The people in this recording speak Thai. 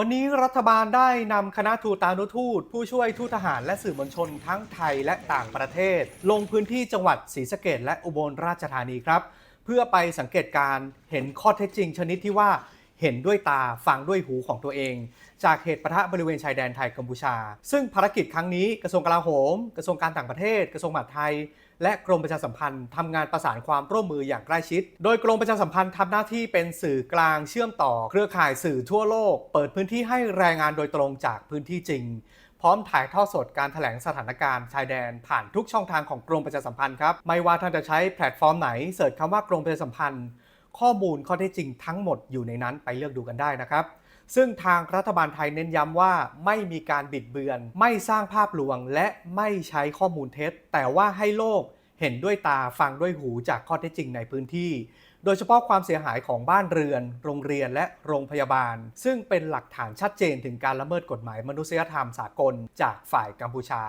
วันนี้รัฐบาลได้นำคณะทูตานุทูต ผู้ช่วยทูตทหารและสื่อมวลชนทั้งไทยและต่างประเทศ ลงพื้นที่จังหวัดศรีสะเกดและอุบลราชธานีครับ เพื่อไปสังเกตการเห็นข้อเท็จจริงชนิดที่ว่า เห็นด้วยตาฟังด้วยหูของตัวเอง จากเหตุปะทะบริเวณชายแดนไทยกัมพูชา ซึ่งภารกิจครั้งนี้กระทรวงกลาโหม กระทรวงการต่างประเทศ กระทรวงมหาดไทย และกรมประชาสัมพันธ์ทำงานประสานความร่วมมืออย่างใกล้ชิด โดยกรมประชาสัมพันธ์ทำหน้าที่เป็นสื่อกลางเชื่อมต่อ เครือข่ายสื่อทั่วโลก เปิดพื้นที่ให้แรงงานโดยตรงจากพื้นที่จริงพร้อมถ่ายทอดสดการถแถลงสถานการณ์ชายแดนผ่านทุกช่องทางของกรมประชาสัมพันธ์ครับ ไม่ว่าท่านจะใช้แพลตฟอร์มไหนเสิร์ชคำว่ากรมประชาสัมพันธ์ ข้อมูลข้อเท็จจริงทั้งหมดอยู่ในนั้นไปเลือกดูกันได้นะครับ ซึ่งทางรัฐบาลไทยเน้นย้ำว่าไม่มีการบิดเบือน ไม่สร้างภาพลวง และไม่ใช้ข้อมูลเท็จ แต่ว่าให้โลกเห็นด้วยตาฟังด้วยหูจากข้อเท็จจริงในพื้นที่ โดยเฉพาะความเสียหายของบ้านเรือน โรงเรียนและโรงพยาบาล ซึ่งเป็นหลักฐานชัดเจนถึงการละเมิดกฎหมายมนุษยธรรมสากลจากฝ่ายกัมพูชา